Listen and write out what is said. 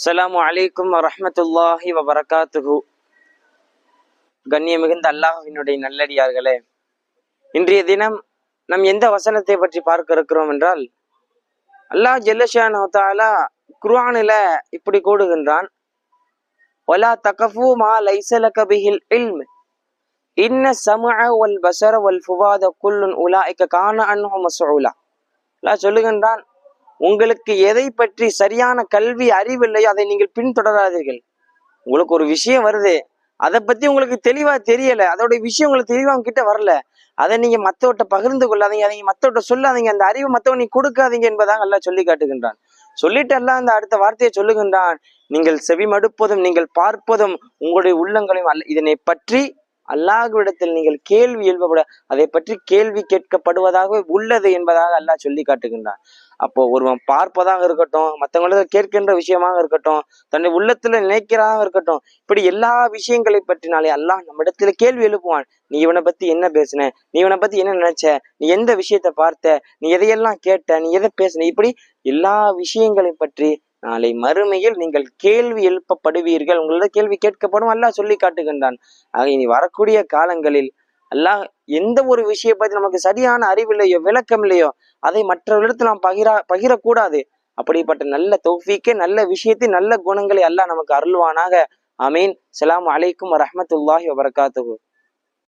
அஸ்லாம் அலைக்கும் வரமத்துல்லாஹி வபரகாத்துஹு கண்ணியம் மிகுந்த அல்லாஹினுடைய நல்லடியார்களே இன்றைய தினம் நம் எந்த வசனத்தை பற்றி பார்க்க இருக்கிறோம் என்றால் அல்லாஹ் ஜெல்லஷான் தாலா குர்ஆனில இப்படி கூடுகின்றான் ஒலா தகஃபு மா லைசல கபிஹில் இல்ம். இன்ன சமஅ வல் பசர வல் ஃபுவாத குல்லுன் உலாயிக கான அன்ஹு மஸ்ஊலா அல்லாஹ் சொல்லுகின்றான் உங்களுக்கு எதை பற்றி சரியான கல்வி அறிவில்லையோ அதை நீங்கள் பின்தொடராதீர்கள். உங்களுக்கு ஒரு விஷயம் வருது. அதை பத்தி உங்களுக்கு தெளிவா தெரியல. அதோட விஷயம் உங்களுக்கு தெளிவா கிட்ட வரல. அதை நீங்க மத்தவட்ட பகிர்ந்து கொள்ளாதீங்க. அதை மத்தவட்ட சொல்லாதீங்க. அந்த அறிவை மத்தவன் நீ கொடுக்காதீங்க என்பதாக எல்லாம் சொல்லி காட்டுகின்றான். சொல்லிட்டு எல்லாம் அந்த அடுத்த வார்த்தையை சொல்லுகின்றான். நீங்கள் செவி மடுப்பதும் நீங்கள் பார்ப்பதும் உங்களுடைய உள்ளங்களையும் அல்ல. இதனை பற்றி அல்லாஹ்விடத்தில் நீங்கள் கேள்வி எழுப்பப்பட அதை பற்றி கேள்வி கேட்கப்படுவதாக உள்ளது என்பதாக அல்லாஹ் சொல்லி காட்டுகின்றான். அப்போ ஒருவன் பார்ப்பதாக இருக்கட்டும் மற்றவங்களுக்கு கேட்கின்ற விஷயமாக இருக்கட்டும் தன்னை உள்ளத்துல நினைக்கிறதாக இருக்கட்டும் இப்படி எல்லா விஷயங்களை பற்றினாலே அல்லாஹ் நம்மிடத்துல கேள்வி எழுப்புவான். நீ இவனை பத்தி என்ன பேசுன? நீ இவனை பத்தி என்ன நினைச்ச? நீ எந்த விஷயத்த பார்த்த? நீ எதையெல்லாம் கேட்ட? நீ எதை பேசுன? இப்படி எல்லா விஷயங்களை பற்றி நாளை மறுமையில் நீங்கள் கேள்வி எழுப்பப்படுவீர்கள். உங்களோட கேள்வி கேட்கப்படும். அல்லாஹ் சொல்லி காட்டுகின்றான். ஆக இனி வரக்கூடிய காலங்களில் அல்லாஹ் எந்த ஒரு விஷயம் பத்தி நமக்கு சரியான அறிவில்லையோ விளக்கம் இல்லையோ அதை மற்றவர்களிடத்தில் நாம் பகிரா பகிரக்கூடாது. அப்படிப்பட்ட நல்ல தௌஃபீக்கே நல்ல விஷயத்தை நல்ல குணங்களை அல்லாஹ் நமக்கு அருள்வானாக. அமீன் சலாம் அலைக்கும் வரமத்துல்லாஹி வபரகாத்துஹு.